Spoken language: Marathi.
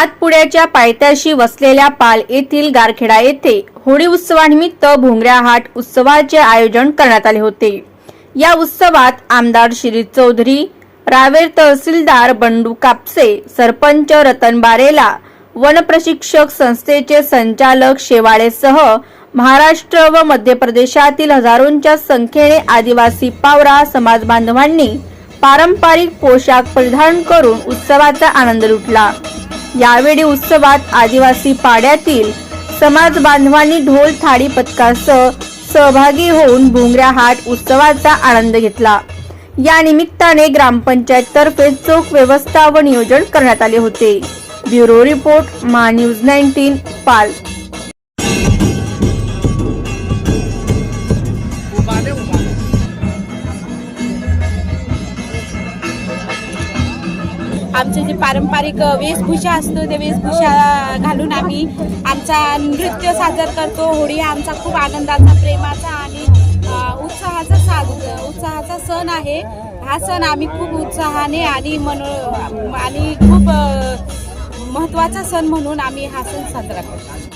सातपुड्याच्या पायथ्याशी वसलेल्या पाल येथील गारखेडा येथे होळी उत्सवानिमित्त भोंगऱ्या हाट उत्सवाचे आयोजन करण्यात आले होते. या उत्सवात आमदार श्री चौधरी रावेर तहसीलदार बंडू कापसे सरपंच रतन बारेला वन प्रशिक्षक संस्थेचे संचालक शेवाळेसह महाराष्ट्र व मध्य प्रदेशातील हजारोंच्या संख्येने आदिवासी पावरा समाज बांधवांनी पारंपरिक पोशाख परिधान करून उत्सवाचा आनंद लुटला. यावेळी उत्सवात आदिवासी पाड्यातील समाज बांधवांनी ढोल थाळी पथकासह सहभागी होऊन भोंगऱ्या हाट उत्सवाचा आनंद घेतला. या निमित्ताने ग्रामपंचायत तर्फे चोख व्यवस्था व नियोजन करण्यात आले होते. Bureau report Maa news nineteen पाल. आमचे जे पारंपरिक वेशभूषा असतो ते वेशभूषा घालून आम्ही आमचा नृत्य साजर करतो. होळी हा आमचा खूप आनंदाचा प्रेमाचा आणि उत्साहाचा साज उत्साहाचा सण आहे. हा सण आम्ही खूप उत्साहाने आणि मनो आणि खूप महत्त्वाचा सण म्हणून आम्ही हा सण साजरा करतो.